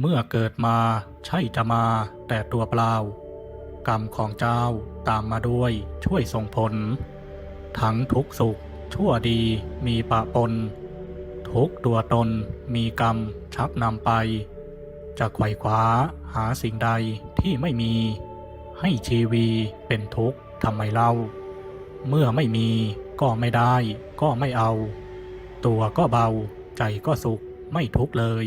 เมื่อเกิดมาใช่จะมาแต่ตัวเปล่า กรรมของเจ้าตามมาด้วยช่วยส่งผล ทั้งทุกสุข ชั่วดีมีปะปน ทุกตัวตนมีกรรมชักนำไป จะไขว่คว้าหาสิ่งใดที่ไม่มี ให้ชีวีเป็นทุกข์ทำไมเล่า เมื่อไม่มีก็ไม่ได้ก็ไม่เอา ตัวก็เบาใจก็สุขไม่ทุกข์เลย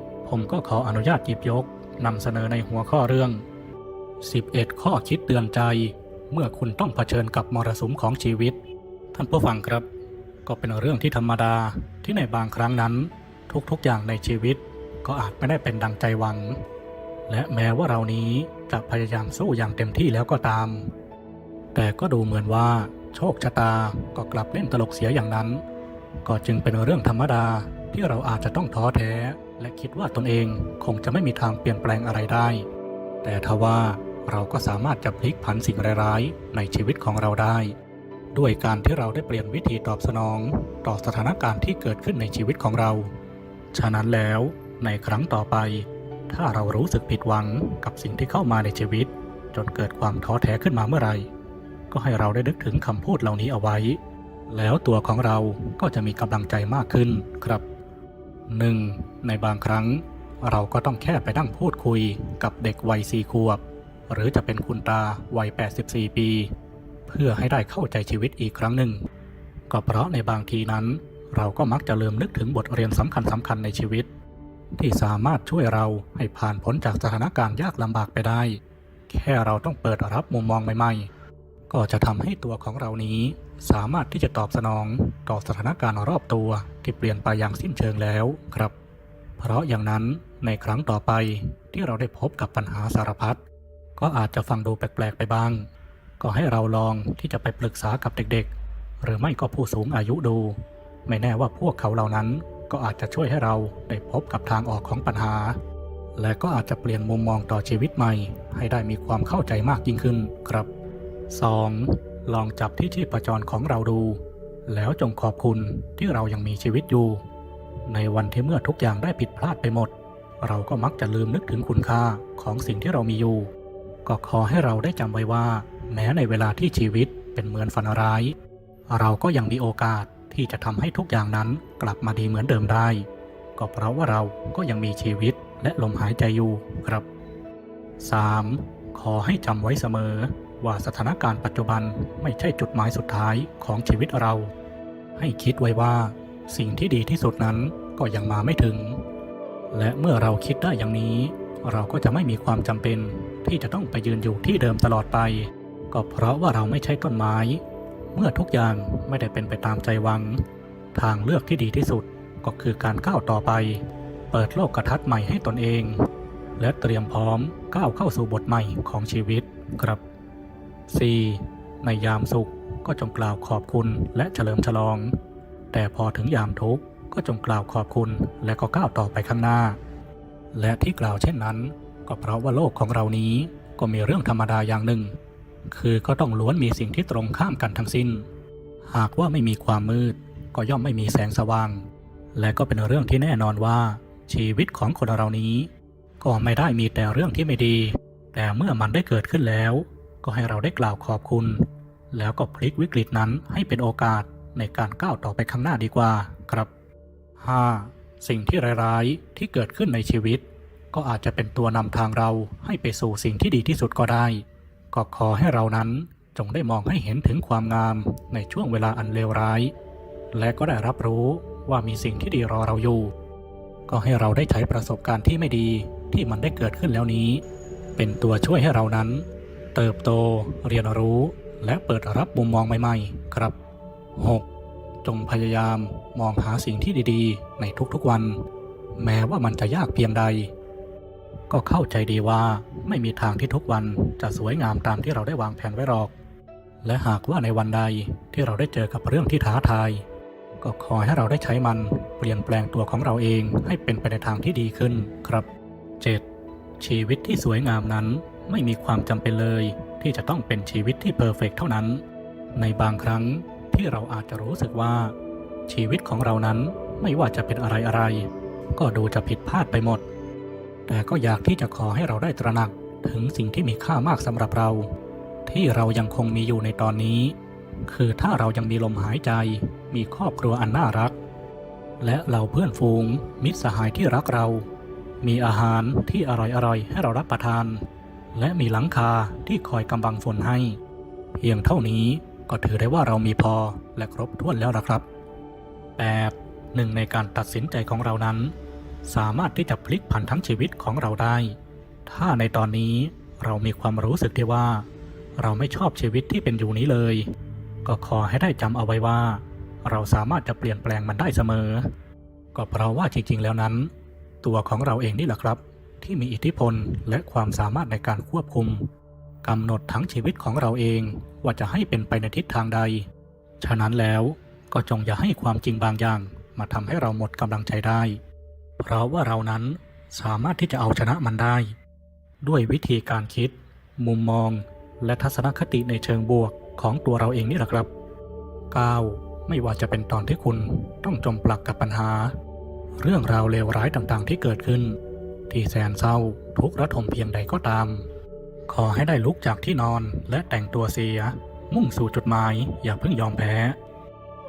ผมก็ขออนุญาตหยิบยกนำเสนอในหัวข้อเรื่อง 11 ข้อคิดเตือนใจ เมื่อคุณต้องเผชิญกับมรสุมของชีวิต ท่านผู้ฟังครับ ก็เป็นเรื่องที่ธรรมดาที่ในบางครั้งนั้น ทุกๆอย่างในชีวิต ก็อาจไม่ได้เป็นดังใจหวัง และแม้ว่าเรานี้จะพยายามสู้อย่างเต็มที่แล้วก็ตาม แต่ก็ดูเหมือนว่า โชคชะตาก็กลับเล่นตลกเสียอย่างนั้น ก็จึงเป็นเรื่องธรรมดาที่เราอาจจะต้องท้อแท้ และคิดว่าตนเองคงจะไม่มีทางเปลี่ยนแปลงอะไรได้ แต่ทว่าเราก็สามารถจะพลิกผันสิ่งร้ายๆ ในชีวิตของเราได้ ด้วยการที่เราได้เปลี่ยนวิธีตอบสนอง ต่อสถานการณ์ที่เกิดขึ้นในชีวิตของเรา ฉะนั้นแล้วในครั้งต่อไป ถ้าเรารู้สึกผิดหวังกับสิ่งที่เข้ามาในชีวิต จนเกิดความท้อแท้ขึ้นมาเมื่อไหร่ ก็ให้เราได้นึกถึงคำพูดเหล่านี้เอาไว้ แล้วตัวของเราก็จะมีกำลังใจมากขึ้นครับ 1. ในบางครั้ง เราก็ต้องแค่ไปนั่งพูดคุยกับเด็กวัยสี่ขวบ หรือจะเป็นคุณตาวัย 84 ปี เพื่อให้ได้เข้าใจชีวิตอีกครั้งหนึ่ง ก็เพราะในบางทีนั้น เราก็มักจะลืมนึกถึงบทเรียนสำคัญสำคัญในชีวิต ที่สามารถช่วยเราให้ผ่านพ้นจากสถานการณ์ยากลำบากไปได้ แค่เราต้องเปิดรับมุมมองใหม่ๆ ก็จะทำให้ตัวของเรานี้ สามารถที่จะตอบสนองต่อสถานการณ์รอบตัวที่เปลี่ยนไปอย่างสิ้นเชิงแล้วครับ เพราะอย่างนั้นในครั้งต่อไปที่เราได้พบกับปัญหาสารพัดก็อาจจะฟังดูแปลกๆไปบ้าง ก็ให้เราลองที่จะไปปรึกษากับเด็กๆ หรือไม่ก็ผู้สูงอายุดู ไม่แน่ว่าพวกเขาเหล่านั้นก็อาจจะช่วยให้เราได้พบกับทางออกของปัญหา และก็อาจจะเปลี่ยนมุมมองต่อชีวิตใหม่ ให้ได้มีความเข้าใจมากยิ่งขึ้นครับ 2. ลองจับที่ชีพจรของเราดู แล้วจงขอบคุณที่เรายังมีชีวิตอยู่ ในวันที่เมื่อทุกอย่างได้ผิดพลาดไปหมด เราก็มักจะลืมนึกถึงคุณค่าของสิ่งที่เรามีอยู่ ก็ขอให้เราได้จำไว้ว่า แม้ในเวลาที่ชีวิตเป็นเหมือนฝันร้าย เราก็ยังมีโอกาสที่จะทำให้ทุกอย่างนั้นกลับมาดีเหมือนเดิมได้ ก็เพราะว่าเราก็ยังมีชีวิตและลมหายใจอยู่ครับ 3. ขอให้จำไว้เสมอ ว่าสถานการณ์ปัจจุบันไม่ใช่จุดหมายสุดท้ายของชีวิตเรา ให้คิดไว้ว่า สิ่งที่ดีที่สุดนั้นก็ยังมาไม่ถึง และเมื่อเราคิดได้อย่างนี้ เราก็จะไม่มีความจำเป็นที่จะต้องไปยืนอยู่ที่เดิมตลอดไป ก็เพราะว่าเราไม่ใช่ต้นไม้ เมื่อทุกอย่างไม่ได้เป็นไปตามใจหวัง ทางเลือกที่ดีที่สุดก็คือการก้าวต่อไป เปิดโลกกระทัดใหม่ให้ตนเอง และเตรียมพร้อมก้าวเข้าสู่บทใหม่ของชีวิตครับ 4. ในยามสุขก็จงกล่าวขอบคุณและเฉลิมฉลอง แต่พอถึงยามทุกข์ก็จงกล่าวขอบคุณและก็ก้าวต่อไปข้างหน้า และที่กล่าวเช่นนั้น ก็เพราะว่าโลกของเรานี้ก็มีเรื่องธรรมดาอย่างหนึ่ง คือก็ต้องล้วนมีสิ่งที่ตรงข้ามกันทั้งสิ้น หากว่าไม่มีความมืด ก็ย่อมไม่มีแสงสว่าง และก็เป็นเรื่องที่แน่นอนว่า ชีวิตของคนเรานี้ ก็ไม่ได้มีแต่เรื่องที่ไม่ดี แต่เมื่อมันได้เกิดขึ้นแล้ว ก็ให้เราได้กล่าวขอบคุณ แล้วก็พลิกวิกฤตนั้นให้เป็นโอกาสในการก้าวต่อไปข้างหน้าดีกว่าครับ 5. สิ่งที่ร้ายๆที่เกิดขึ้นในชีวิต ก็อาจจะเป็นตัวนำทางเราให้ไปสู่สิ่งที่ดีที่สุดก็ได้ ก็ขอให้เรานั้นจงได้มองให้เห็นถึงความงามในช่วงเวลาอันเลวร้าย และก็ได้รับรู้ว่ามีสิ่งที่ดีรอเราอยู่ ก็ให้เราได้ใช้ประสบการณ์ที่ไม่ดีที่มันได้เกิดขึ้นแล้วนี้ เป็นตัวช่วยให้เรานั้น เติบโต เรียนรู้ และเปิดรับมุมมองใหม่ ๆ ครับ 6. จงพยายามมองหาสิ่งที่ดีๆ ในทุกๆวัน แม้ว่ามันจะยากเพียงใด ก็เข้าใจดีว่าไม่มีทางที่ทุกวันจะสวยงามตามที่เราได้วางแผนไว้หรอก และหากว่าในวันใดที่เราได้เจอกับเรื่องที่ท้าทาย ก็ขอให้เราได้ใช้มันเปลี่ยนแปลงตัวของเราเองให้เป็นไปในทางที่ดีขึ้นครับ 7. ชีวิตที่สวยงามนั้น ไม่มีความจำเป็นเลยที่จะต้องเป็นชีวิตที่เพอร์เฟกต์เท่านั้น ในบางครั้งที่เราอาจจะรู้สึกว่า ชีวิตของเรานั้นไม่ว่าจะเป็นอะไรอะไรก็ดูจะผิดพลาดไปหมด แต่ก็อยากที่จะขอให้เราได้ตระหนักถึงสิ่งที่มีค่ามากสำหรับเรา ที่เรายังคงมีอยู่ในตอนนี้ คือถ้าเรายังมีลมหายใจ มีครอบครัวอันน่ารัก และเราเพื่อนฝูง มิตรสหายที่รักเรา มีอาหารที่อร่อยๆให้เรารับประทาน และมีหลังคาที่คอยกำบังฝนให้ เพียงเท่านี้ก็ถือได้ว่าเรามีพอและครบถ้วนแล้วนะครับ 8. หนึ่งในการตัดสินใจของเรานั้น สามารถที่จะพลิกผันทั้งชีวิตของเราได้ ถ้าในตอนนี้เรามีความรู้สึกที่ว่า เราไม่ชอบชีวิตที่เป็นอยู่นี้เลย ก็ขอให้ได้จำเอาไว้ว่า เราสามารถจะเปลี่ยนแปลงมันได้เสมอ ก็เพราะว่าจริงๆแล้วนั้น ตัวของเราเองนี่แหละครับ ที่มีอิทธิพลและความสามารถในการควบคุมกำหนดทั้งชีวิตของเราเองว่าจะให้เป็นไปในทิศทางใด ฉะนั้นแล้วก็จงอย่าให้ความจริงบางอย่างมาทำให้เราหมดกำลังใจได้ เพราะว่าเรานั้นสามารถที่จะเอาชนะมันได้ ด้วยวิธีการคิด มุมมอง และทัศนคติในเชิงบวกของตัวเราเองนี่แหละครับ 9. ไม่ว่าจะเป็นตอนที่คุณต้องจมปลักกับปัญหา เรื่องราวเลวร้ายต่างๆที่เกิดขึ้น ที่แสนเศร้าทุกข์ระทมเพียงใดก็ตาม ขอให้ได้ลุกจากที่นอนและแต่งตัวเสีย มุ่งสู่จุดหมายอย่าเพิ่งยอมแพ้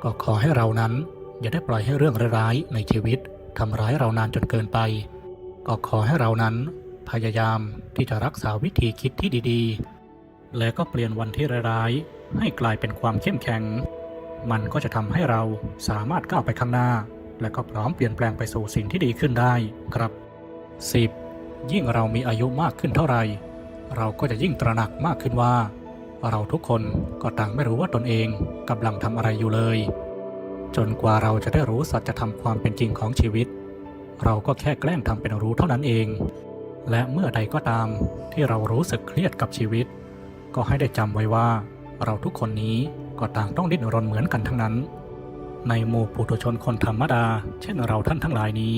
ก็ขอให้เรานั้นอย่าได้ปล่อยให้เรื่องร้ายๆในชีวิตทำร้ายเรานานจนเกินไป ก็ขอให้เรานั้น พยายามที่จะรักษาวิธีคิดที่ดีๆ และก็เปลี่ยนวันที่ร้ายๆให้กลายเป็นความเข้มแข็ง มันก็จะทำให้เราสามารถก้าวไปข้างหน้า และก็พร้อมเปลี่ยนแปลงไปสู่สิ่งที่ดีขึ้นได้ครับ 10. ยิ่งเรามีอายุมากขึ้นเท่าไหร่ เราก็จะยิ่งตระหนักมากขึ้นว่า เราทุกคนก็ต่างไม่รู้ว่าตนเองกำลังทำอะไรอยู่เลย จนกว่าเราจะได้รู้สัจธรรมความเป็นจริงของชีวิต เราก็แค่แกล้งทำเป็นรู้เท่านั้นเอง และเมื่อใดก็ตามที่เรารู้สึกเครียดกับชีวิต ก็ให้ได้จำไว้ว่า เราทุกคนนี้ก็ต่างต้องดิ้นรนเหมือนกันทั้งนั้น ในหมู่ปุถุชนคนธรรมดา เช่นเราท่านทั้งหลายนี้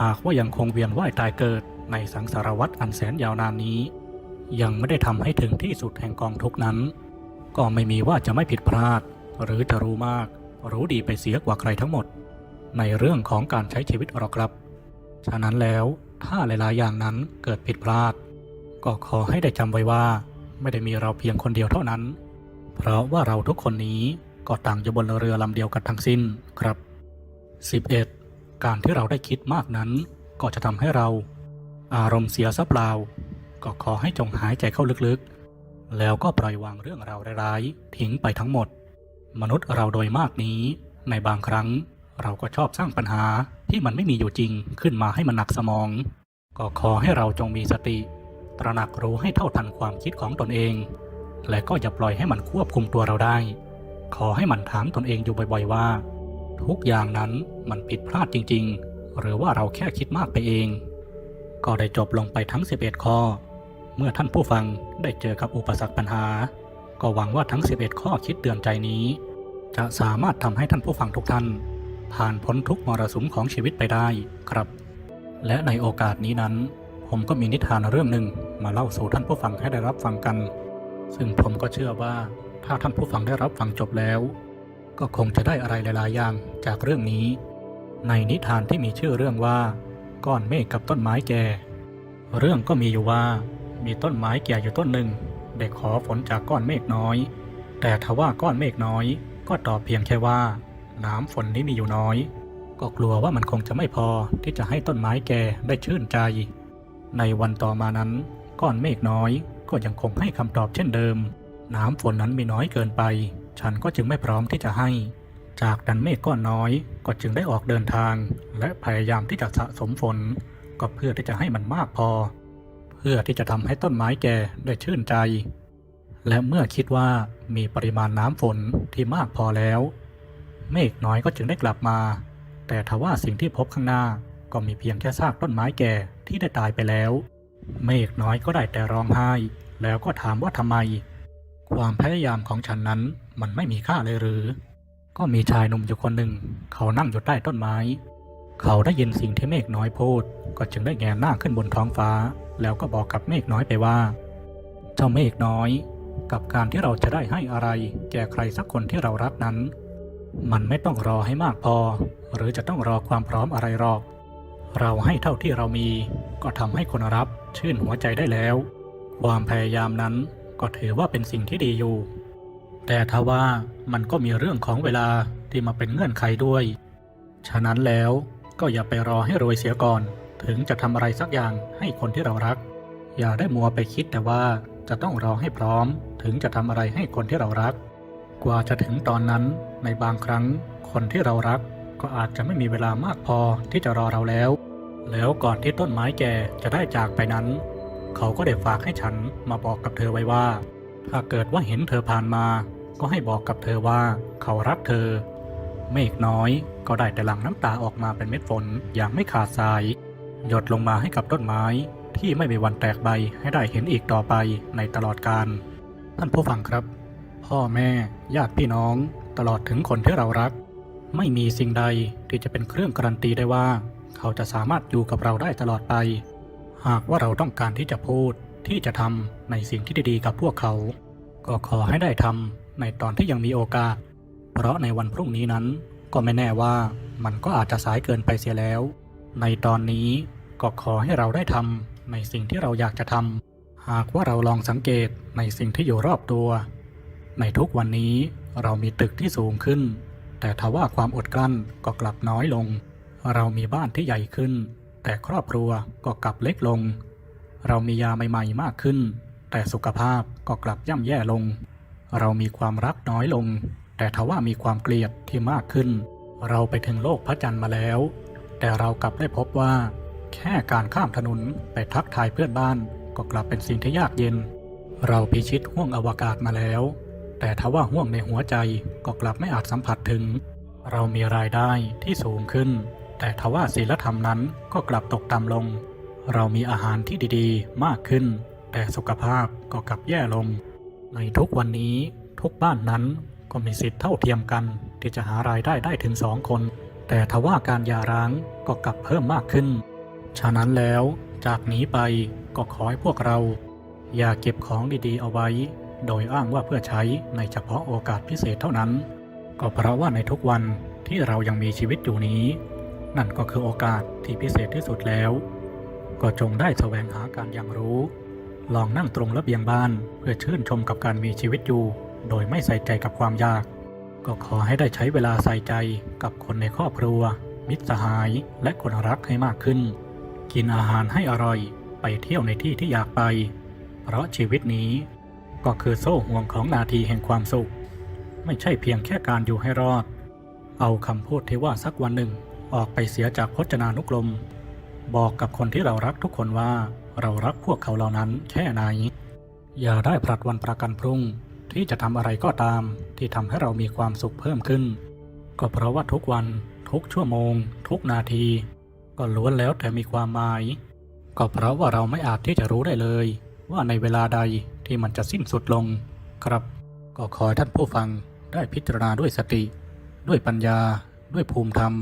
หากว่ายังคงเวียนว่ายตายเกิดในสังสารวัฏอันแสนยาวนานนี้ ยังไม่ได้ทำให้ถึงที่สุดแห่งกองทุกนั้น ก็ไม่มีว่าจะไม่ผิดพลาด หรือจะรู้มาก รู้ดีไปเสียกว่าใครทั้งหมด ในเรื่องของการใช้ชีวิตหรอกครับ ฉะนั้นแล้วถ้าหลายๆอย่างนั้นเกิดผิดพลาด ก็ขอให้ได้จำไว้ว่า ไม่ได้มีเราเพียงคนเดียวเท่านั้น เพราะว่าเราทุกคนนี้ก็ต่างอยู่บนเรือลำเดียวกันทั้งสิ้นครับ 11. การที่เราได้คิดมากนั้น ก็จะทำให้เรา อารมณ์เสียซะเปล่า ก็ขอให้จงหายใจเข้าลึกๆ แล้วก็ปล่อยวางเรื่องราวร้ายๆ ทิ้งไปทั้งหมด มนุษย์เราโดยมากนี้ ในบางครั้ง เราก็ชอบสร้างปัญหาที่มันไม่มีอยู่จริงขึ้นมาให้มันหนักสมอง ก็ขอให้เราจงมีสติ ตระหนักรู้ให้เท่าทันความคิดของตนเอง และก็อย่าปล่อยให้มันควบคุมตัวเราได้ ขอให้มันถามตนเองอยู่บ่อย ๆ ว่า ทุกอย่างนั้นมันผิดพลาดจริง ๆ หรือว่าเราแค่คิดมากไปเอง ก็ได้จบลงไปทั้ง 11 ข้อ เมื่อท่านผู้ฟังได้เจอกับอุปสรรคปัญหา ก็หวังว่าทั้ง 11 ข้อคิดเตือนใจนี้ จะสามารถทำให้ท่านผู้ฟังทุกท่าน ผ่านพ้นทุกมรสุมของชีวิตไปได้ครับ และในโอกาสนี้นั้น ผมก็มีนิทานเรื่องหนึ่งมาเล่าสู่ท่านผู้ฟังให้ได้รับฟังกัน ซึ่งผมก็เชื่อว่าถ้าท่านผู้ฟังได้รับฟังจบแล้ว ก็คงจะได้อะไรหลายๆอย่างจากเรื่องนี้ ในนิทานที่มีชื่อเรื่องว่า ก้อนเมฆกับต้นไม้แก่ เรื่องก็มีอยู่ว่า มีต้นไม้แก่อยู่ต้นหนึ่งได้ขอฝนจากก้อนเมฆน้อย แต่ทว่าก้อนเมฆน้อย ก็ตอบเพียงแค่ว่า น้ำฝนนี้มีอยู่น้อย ก็กลัวว่ามันคงจะไม่พอที่จะให้ต้นไม้แก่ได้ชื่นใจ ในวันต่อมานั้น ก้อนเมฆน้อย ก็ยังคงให้คำตอบเช่นเดิม น้ำฝนนั้นมีน้อยเกินไป ฉันก็จึงไม่พร้อมที่จะให้ จากนั้นเมฆก้อนน้อยก็จึงได้ออกเดินทาง และพยายามที่จะสะสมฝน ก็เพื่อที่จะให้มันมากพอ เพื่อที่จะทำให้ต้นไม้แก่ได้ชื่นใจ และเมื่อคิดว่ามีปริมาณน้ำฝนที่มากพอแล้ว เมฆน้อยก็จึงได้กลับมา แต่ทว่าสิ่งที่พบข้างหน้าก็มีเพียงแค่ซากต้นไม้แก่ที่ได้ตายไปแล้ว เมฆน้อยก็ได้แต่ร้องไห้ แล้วก็ถามว่าทำไม ความพยายามของฉันนั้นมันไม่มีค่าเลยหรือ ก็มีชายหนุ่มอยู่คนหนึ่ง เขานั่งอยู่ใต้ต้นไม้ เขาได้ยินสิ่งที่เมฆน้อยพูด ก็จึงได้แงนหน้าขึ้นบนท้องฟ้า แล้วก็บอกกับเมฆน้อยไปว่า เจ้าเมฆน้อย กับการที่เราจะได้ให้อะไร แก่ใครสักคนที่เรารักนั้น มันไม่ต้องรอให้มากพอ หรือจะต้องรอความพร้อมอะไรหรอก เราให้เท่าที่เรามี ก็ทำให้คนรับ ชื่นหัวใจได้แล้ว ความพยายามนั้น ก็ถือว่าเป็นสิ่งที่ดีอยู่ แต่ทว่ามันก็มีเรื่องของเวลาที่มาเป็นเงื่อนไขด้วย ฉะนั้นแล้วก็อย่าไปรอให้รวยเสียก่อน ถึงจะทำอะไรสักอย่างให้คนที่เรารัก อย่าได้มัวไปคิดแต่ว่าจะต้องรอให้พร้อม ถึงจะทำอะไรให้คนที่เรารัก กว่าจะถึงตอนนั้นในบางครั้ง คนที่เรารักก็อาจจะไม่มีเวลามากพอที่จะรอเราแล้ว แล้วก่อนที่ต้นไม้แก่จะได้จากไปนั้น เขาก็ได้ฝากให้ฉันมาบอกกับเธอไว้ว่า ถ้าเกิดว่าเห็นเธอผ่านมา ก็ให้บอกกับเธอว่าเขารักเธอ เมฆน้อยก็ได้แต่หลั่งน้ำตาออกมาเป็นเม็ดฝนอย่างไม่ขาดสาย หยดลงมาให้กับต้นไม้ที่ไม่มีวันแตกใบให้ได้เห็นอีกต่อไปในตลอดกาลท่านผู้ฟังครับ พ่อแม่ญาติพี่น้อง ตลอดถึงคนที่เรารัก ไม่มีสิ่งใดที่จะเป็นเครื่องการันตีได้ว่า เขาจะสามารถอยู่กับเราได้ตลอดไป หากว่าเราต้องการที่จะพูดที่จะทำในสิ่งที่ดีๆกับพวกเขา ก็ขอให้ได้ทำในตอนที่ยังมีโอกาส เพราะในวันพรุ่งนี้นั้น ก็ไม่แน่ว่ามันก็อาจจะสายเกินไปเสียแล้ว ในตอนนี้ก็ขอให้เราได้ทำในสิ่งที่เราอยากจะทำหากว่าเราลองสังเกตในสิ่งที่อยู่รอบตัว ในทุกวันนี้เรามีตึกที่สูงขึ้น แต่ทว่าความอดกลั้นก็กลับน้อยลง เรามีบ้านที่ใหญ่ขึ้น แต่ครอบครัวก็กลับเล็กลง เรามียาใหม่ๆมากขึ้น แต่สุขภาพก็กลับย่ำแย่ลง เรามีความรักน้อยลง แต่ทว่ามีความเกลียดที่มากขึ้น เราไปถึงโลกพระจันทร์มาแล้ว แต่เรากลับได้พบว่า แค่การข้ามถนนไปทักทายเพื่อนบ้าน ก็กลับเป็นสิ่งที่ยากเย็น เราพิชิตห้วงอวกาศมาแล้ว แต่ทว่าห่วงในหัวใจก็กลับไม่อาจสัมผัสถึง เรามีรายได้ที่สูงขึ้น แต่ทว่าศีลธรรมนั้นก็กลับตกต่ำลง เรามีอาหารที่ดีๆ มากขึ้น แต่สุขภาพก็กลับแย่ลง ในทุกวันนี้ทุกบ้านนั้นก็มีสิทธิ์เท่าเทียมกัน ที่จะหารายได้ได้ถึงสองคน แต่ทว่าการยาร้างก็กลับเพิ่มมากขึ้น ฉะนั้นแล้วจากนี้ไปก็ขอให้พวกเรา อย่าเก็บของดีๆ เอาไว้ โดยอ้างว่าเพื่อใช้ในเฉพาะโอกาสพิเศษเท่านั้น ก็เพราะว่าในทุกวันที่เรายังมีชีวิตอยู่นี้ นั่นก็คือโอกาสที่พิเศษที่สุดแล้ว ก็จงได้แสวงหาการอย่างรู้ ลองนั่งตรงระเบียงบ้านเพื่อชื่นชมกับการมีชีวิตอยู่ โดยไม่ใส่ใจกับความยาก ก็ขอให้ได้ใช้เวลาใส่ใจกับคนในครอบครัว มิตรสหายและคนรักให้มากขึ้น กินอาหารให้อร่อย ไปเที่ยวในที่ที่อยากไป เพราะชีวิตนี้ก็คือโซ่ห่วงของนาทีแห่งความสุข ไม่ใช่เพียงแค่การอยู่ให้รอด เอาคำพูดที่ว่าสักวันหนึ่ง ออกไปเสียจากพจนานุกรม บอกกับคนที่เรารักทุกคนว่าเรารักพวกเขาเหล่านั้นแค่ไหน อย่าได้ผลัดวันประกันพรุ่งที่จะทำอะไรก็ตาม ที่ทำให้เรามีความสุขเพิ่มขึ้น ก็เพราะว่าทุกวัน ทุกชั่วโมง ทุกนาที ก็ล้วนแล้วแต่มีความหมาย ก็เพราะว่าเราไม่อาจที่จะรู้ได้เลย ว่าในเวลาใดที่มันจะสิ้นสุดลง ครับ ก็ขอท่านผู้ฟังได้พิจารณาด้วยสติ ด้วยปัญญา ด้วยภูมิธรรม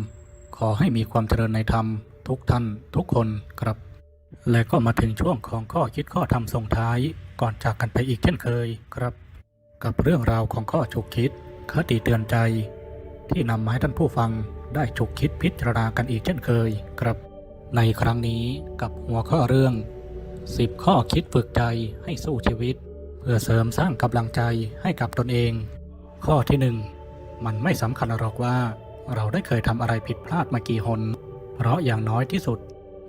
ขอให้มีความเจริญในธรรมทุกท่านทุกคนครับ และก็มาถึงช่วงของข้อคิดข้อธรรมส่งท้ายก่อนจากกันไปอีกเช่นเคยครับ กับเรื่องราวของข้อฉุกคิดคติเตือนใจ ที่นำมาให้ท่านผู้ฟังได้ฉุกคิดพิจารณากันอีกเช่นเคยครับ ในครั้งนี้กับหัวข้อเรื่อง 10 ข้อคิดฝึกใจให้สู้ชีวิต เพื่อเสริมสร้างกำลังใจให้กับตนเอง ข้อที่หนึ่งมันไม่สำคัญหรอกว่า เราได้เคยทำอะไรผิดพลาดมากี่หน เพราะอย่างน้อยที่สุด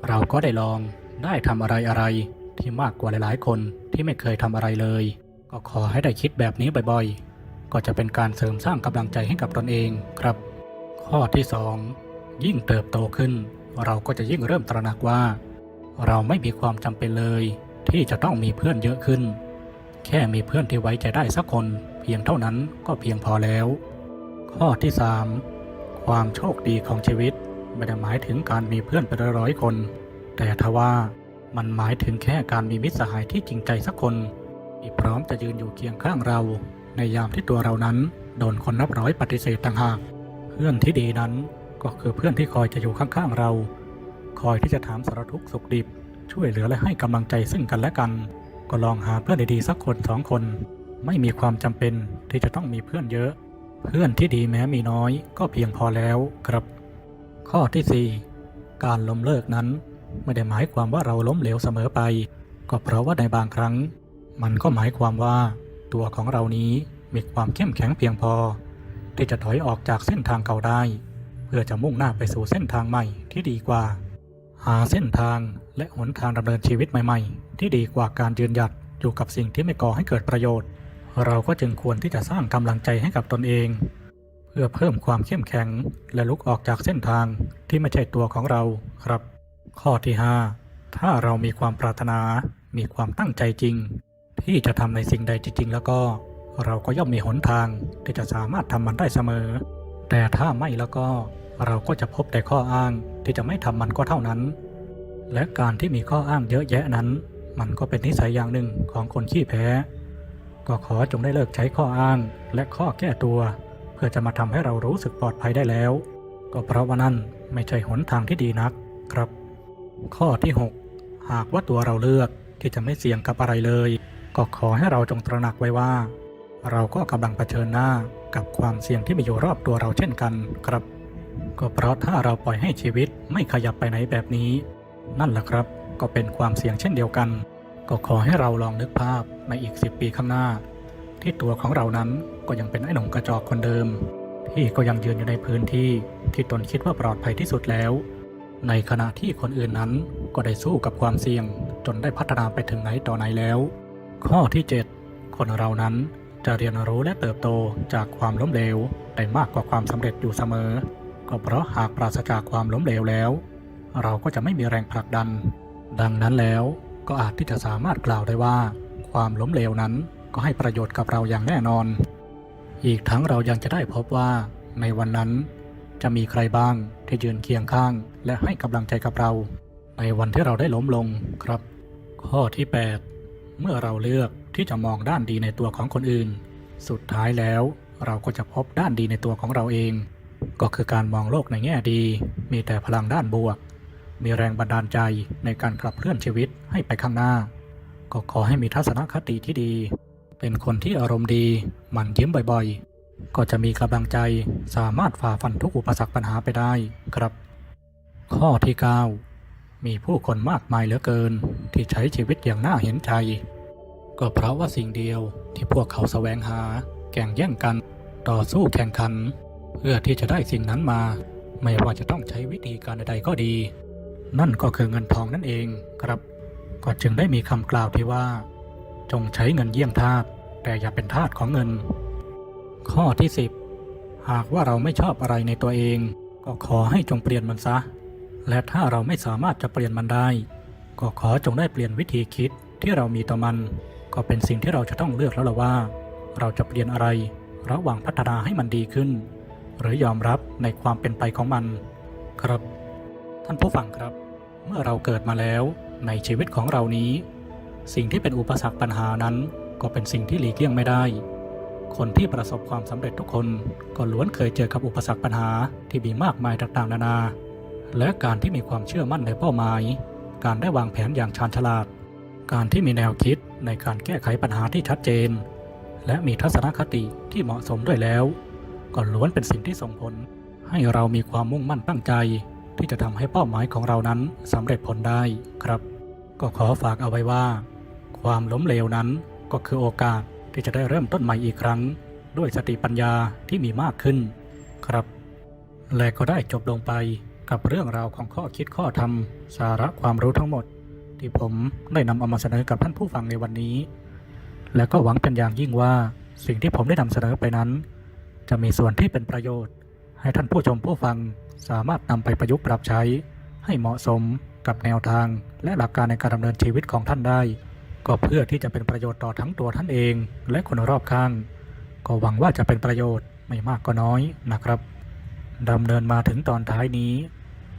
เราก็ได้ลองได้ทำอะไรอะไรที่มากกว่าหลายๆ คนที่ไม่เคยทำอะไรเลย ก็ขอให้ได้คิดแบบนี้บ่อยๆ ก็จะเป็นการเสริมสร้างกำลังใจให้กับตนเองครับ ข้อที่สองยิ่งเติบโตขึ้น เราก็จะยิ่งเริ่มตระหนักว่า เราไม่มีความจำเป็นเลย ที่จะต้องมีเพื่อนเยอะขึ้น แค่มีเพื่อนที่ไว้ใจได้สักคน เพียงเท่านั้นก็เพียงพอแล้ว ข้อที่ 3 ความโชคดีของชีวิตไม่ได้หมายถึงการมีเพื่อนเป็นร้อยคน แต่ทว่ามันหมายถึงแค่การมีมิตรสหายที่จริงใจสักคนที่พร้อมจะยืนอยู่เคียงข้างเรา ในยามที่ตัวเรานั้นโดนคนนับร้อยปฏิเสธต่างหาก เพื่อนที่ดีนั้นก็คือเพื่อนที่คอยจะอยู่ข้างๆเรา คอยที่จะถามสารทุกข์สุขดิบ ช่วยเหลือและให้กำลังใจซึ่งกันและกัน ก็ลองหาเพื่อนดีๆสักคนสองคน ไม่มีความจำเป็นที่จะต้องมีเพื่อนเยอะ เพื่อนที่ดีแม้มีน้อยก็เพียงพอแล้วครับ ข้อที่ 4 การล้มเลิกนั้น ไม่ได้หมายความว่าเราล้มเหลวเสมอไป ก็เพราะว่าในบางครั้ง มันก็หมายความว่า ตัวของเรานี้มีความเข้มแข็งเพียงพอ ที่จะถอยออกจากเส้นทางเก่าได้ เพื่อจะมุ่งหน้าไปสู่เส้นทางใหม่ที่ดีกว่า หาเส้นทางและหนทางดำเนินชีวิตใหม่ ๆ ที่ดีกว่าการยืนหยัดอยู่กับสิ่งที่ไม่ก่อให้เกิดประโยชน์ เราก็จึงควรที่จะสร้างกำลังใจให้กับตนเอง เพื่อเพิ่มความเข้มแข็ง และลุกออกจากเส้นทางที่ไม่ใช่ตัวของเราครับ ข้อที่ 5 ถ้าเรามีความปรารถนา มีความตั้งใจจริง ที่จะทำในสิ่งใดจริง ๆ แล้วก็ เราก็ย่อมมีหนทางที่จะสามารถทำมันได้เสมอ แต่ถ้าไม่แล้วก็เราก็จะพบแต่ข้ออ้างที่จะไม่ทำมันก็เท่านั้น และการที่มีข้ออ้างเยอะแยะนั้น มันก็เป็นนิสัยอย่างหนึ่งของคนขี้แพ้ ก็ขอจงได้เลิกใช้ข้ออ้าง และข้อแก้ตัว เพื่อจะมาทำให้เรารู้สึกปลอดภัยได้แล้ว ก็เพราะว่านั่นไม่ใช่หนทางที่ดีนักครับ ข้อที่ 6 หากว่าตัวเราเลือกที่จะไม่เสี่ยงกับอะไรเลย ก็ขอให้เราจงตระหนักไว้ว่า เราก็กำลังเผชิญหน้ากับความเสี่ยงที่มีอยู่รอบตัวเราเช่นกันครับ ก็เพราะถ้าเราปล่อยให้ชีวิตไม่ขยับไปไหนแบบนี้ นั่นแหละครับ ก็เป็นความเสี่ยงเช่นเดียวกัน ก็ขอให้เราลองนึกภาพในอีก 10 ปีข้างหน้า ที่ตัวของเรานั้นก็ยังเป็นไอ้หนุ่มกระจอกคนเดิม ที่ก็ยังยืนอยู่ในพื้นที่ที่ตนคิดว่าปลอดภัยที่สุดแล้ว ในขณะที่คนอื่นนั้นก็ได้สู้กับความเสี่ยง จนได้พัฒนาไปถึงไหนต่อไหนแล้ว ข้อที่ 7 คนเรานั้นจะเรียนรู้และเติบโตจากความล้มเหลวได้มากกว่าความสำเร็จอยู่เสมอ ก็เพราะหากปราศจากความล้มเหลวแล้ว เราก็จะไม่มีแรงผลักดัน ดังนั้นแล้ว ก็อาจที่จะสามารถกล่าวได้ว่า ความล้มเหลวนั้นก็ให้ประโยชน์กับเราอย่างแน่นอน อีกทั้งเรายังจะได้พบว่า ในวันนั้น จะมีใครบ้างที่ยืนเคียงข้าง และให้กำลังใจกับเรา ในวันที่เราได้ล้มลงครับ ข้อที่ 8 เมื่อเราเลือกที่จะมองด้านดีในตัวของคนอื่น สุดท้ายแล้วเราก็จะพบด้านดีในตัวของเราเอง ก็คือการมองโลกในแง่ดี มีแต่พลังด้านบวก มีแรงบันดาลใจในการขับเคลื่อนชีวิตให้ไปข้างหน้า ก็ขอให้มีทัศนคติที่ดี เป็นคนที่อารมณ์ดีมันยิ้มบ่อยๆ ก็จะมีกำลังใจสามารถฝ่าฟันทุกอุปสรรคปัญหาไปได้ครับ ข้อที่ 9 มีผู้คนมากมายเหลือเกิน ที่ใช้ชีวิตอย่างน่าเห็นใจ ก็เพราะว่าสิ่งเดียวที่พวกเขาแสวงหา แข่งแย่งกัน ต่อสู้แข่งขัน เพื่อที่จะได้สิ่งนั้นมา ไม่ว่าจะต้องใช้วิธีการใดๆก็ดี นั่นก็คือเงินทองนั่นเองครับ ก็จึงได้มีคำกล่าวที่ว่า จงใช้เงินเยี่ยงทาสแต่อย่าเป็นทาสของเงิน ข้อที่ 10 หากว่าเราไม่ชอบอะไรในตัวเอง ก็ขอให้จงเปลี่ยนมันซะ และถ้าเราไม่สามารถจะเปลี่ยนมันได้ ก็ขอจงได้เปลี่ยนวิธีคิดที่เรามีต่อมัน ก็เป็นสิ่งที่เราจะต้องเลือกแล้วล่ะว่า เราจะเปลี่ยนอะไร ระหว่างพัฒนาให้มันดีขึ้น หรือยอมรับในความเป็นไปของมัน ครับ ท่านผู้ฟังครับ เมื่อเราเกิดมาแล้วในชีวิตของเรานี้ สิ่งที่เป็นอุปสรรคปัญหานั้น ก็เป็นสิ่งที่หลีกเลี่ยงไม่ได้ คนที่ประสบความสำเร็จทุกคนก็ล้วนเคยเจอกับอุปสรรคปัญหาที่มีมากมายต่างๆนานา และการที่มีความเชื่อมั่นในเป้าหมาย การได้วางแผนอย่างชาญฉลาด การที่มีแนวคิดในการแก้ไขปัญหาที่ชัดเจน และมีทัศนคติที่เหมาะสมด้วยแล้ว ก็ล้วนเป็นสิ่งที่ส่งผล ให้เรามีความมุ่งมั่นตั้งใจ ที่จะทำให้เป้าหมายของเรานั้นสำเร็จผลได้ครับ ก็ขอฝากเอาไว้ว่า ความล้มเหลวนั้นก็คือโอกาสที่จะได้เริ่มต้นใหม่อีกครั้ง ด้วยสติปัญญาที่มีมากขึ้น ครับ และก็ได้จบลงไปกับเรื่องราวของข้อคิดข้อธรรม สาระความรู้ทั้งหมด ที่ผมได้นำเอามาเสนอกับท่านผู้ฟังในวันนี้ และก็หวังเป็นอย่างยิ่งว่าสิ่งที่ผมได้นำเสนอไปนั้น จะมีส่วนที่เป็นประโยชน์ ให้ท่านผู้ชมผู้ฟัง สามารถนำไปประยุกต์ปรับใช้ ให้เหมาะสมกับแนวทาง และหลักการในการดำเนินชีวิตของท่านได้ ก็เพื่อที่จะเป็นประโยชน์ต่อทั้งตัวท่านเอง และคนรอบข้าง ก็หวังว่าจะเป็นประโยชน์ไม่มากก็น้อยนะครับดำเนินมาถึงตอนท้ายนี้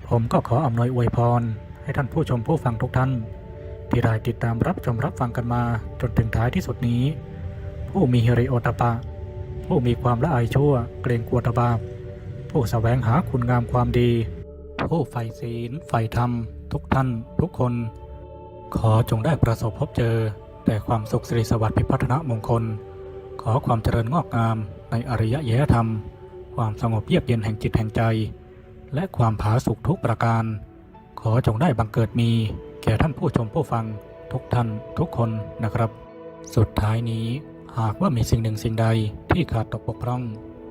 ผมก็ขออำนวยอวยพร ให้ท่านผู้ชมผู้ฟังทุกท่าน ที่ได้ติดตามรับชมรับฟังกันมาจนถึงท้ายที่สุดนี้ ผู้มีฮิริโอตปปะ ผู้มีความละอายชั่วเกรงกลัวตบาป ผู้แสวงหาคุณงามความดี ผู้ใฝ่ศีลใฝ่ธรรม ทุกท่าน ทุกคน ขอจงได้ประสบพบเจอ แต่ความสุขสิริสวัสดิ์พิพัฒนมงคล ขอความเจริญงอกงามในอริยะยธรรม ความสงบเยือกเย็นแห่งจิตแห่งใจ และความผาสุกทุกประการ ขอจงได้บังเกิดมี แก่ท่านผู้ชมผู้ฟัง ทุกท่านทุกคนนะครับ สุดท้ายนี้หากว่ามีสิ่งหนึ่งสิ่งใดที่ขาดตกบกพร่อง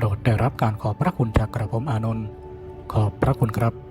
โปรดได้รับการขอบพระคุณจากกระผมอานนท์ขอบพระคุณครับ